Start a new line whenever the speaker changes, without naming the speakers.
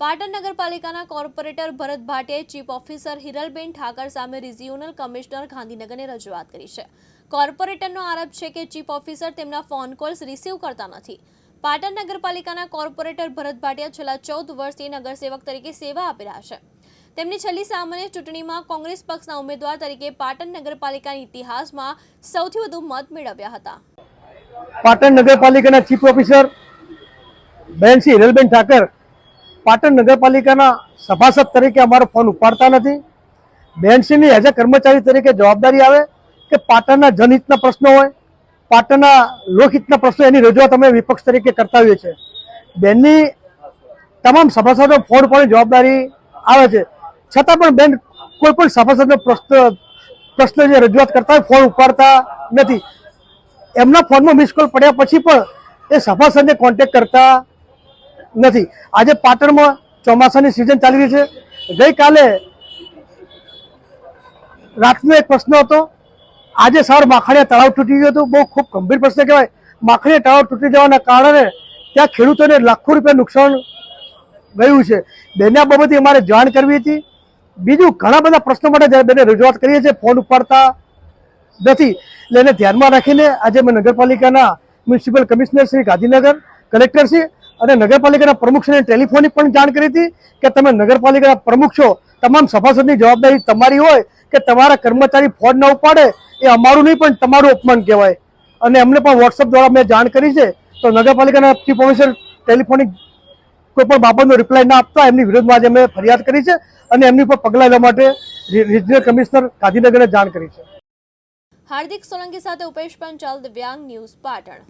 પાટણ નગરપાલિકાના કોર્પોરેટર ભરત ભાટિયાએ chief officer Hiralben Thakar સામે રિજિયોનલ કમિશનર ગાંધીનગરને રજૂઆત કરી છે. કોર્પોરેટરનો આરોપ છે કે ચીફ ઓફિસર તેમના ફોન કોલ્સ રિસીવ કરતા નથી. પાટણ નગરપાલિકાના કોર્પોરેટર ભરત ભાટિયા છેલ્લા ચૌદ વર્ષથી નગરસેવક તરીકે સેવા આપી રહ્યા છે. તેમની છેલ્લી સામાન્ય ચૂંટણીમાં કોંગ્રેસ પક્ષના ઉમેદવાર તરીકે પાટણ નગરપાલિકાના ઇતિહાસમાં સૌથી વધુ મત મેળવ્યા હતા.
પાટણ નગરપાલિકાના ચીફ ઓફિસર બેન શ્રી હિરલબેન ઠાકર પાટણ નગરપાલિકાના સભાસદ તરીકે અમારો ફોન ઉપાડતા નથી. બેનસીની એઝ અ કર્મચારી તરીકે જવાબદારી આવે કે પાટણના જનહિતના પ્રશ્નો હોય, પાટણના લોકહિતના પ્રશ્નો એની રજૂઆત અમે વિપક્ષ તરીકે કરતા હોઈએ છીએ. બેનની તમામ સભાસદો ફોન પણ જવાબદારી આવે છે. છતાં પણ બેન કોઈ પણ સભાસદનો પ્રશ્ન પ્રશ્ન જે રજૂઆત કરતા હોય ફોન ઉપાડતા નથી. એમના ફોનમાં મિસ કોલ પડ્યા પછી પણ એ સભાસદને કોન્ટેક્ટ કરતા નથી. આજે પાટણમાં ચોમાસાની સિઝન ચાલી રહી છે. ગઈકાલે રાતનો એક પ્રશ્ન હતો. આજે સવાર માખણીયા તળાવ તૂટી ગયું હતું. બહુ ખૂબ ગંભીર પ્રશ્ન કહેવાય. માખણીયા તળાવ તૂટી જવાના કારણે ત્યાં ખેડૂતોને લાખો રૂપિયા નુકસાન ગયું છે. બેના બાબતે અમારે જાણ કરવી હતી. બીજું ઘણા બધા પ્રશ્નો માટે બેને રજૂઆત કરીએ છીએ, ફોન ઉપાડતા નથી. એટલે એને ધ્યાનમાં રાખીને આજે મેં નગરપાલિકાના municipal commissioner Shri Gandhinagar, collector Shri અને નગરપાલિકાના પ્રમુખ શ્રીને ટેલિફોનિક પણ જાણ કરી હતી કે તમે નગરપાલિકાના પ્રમુખ છો. તમામ સભાસદની જવાબદારી તમારી હોય કે તમારા કર્મચારી ફોન ન ઉપાડે એ અમારું નહીં, પણ તમારું અપમાન કહેવાય. અને એમને પણ વોટ્સઅપ દ્વારા મેં જાણ કરી છે. તો નગરપાલિકાના ચીફ ઓફિસર ટેલિફોનિક કોઈ પણ બાબતનો રિપ્લાય ના આપતા એમની વિરુદ્ધમાં આજે અમે ફરિયાદ કરી છે અને એમની પર પગલાં લેવા માટે રિજનલ કમિશનર ગાંધીનગરને જાણ કરી છે.
હાર્દિક સોલંકી સાથે ઉપેશ પંચાલ દિવ્યાંગ ન્યૂઝ પાટણ.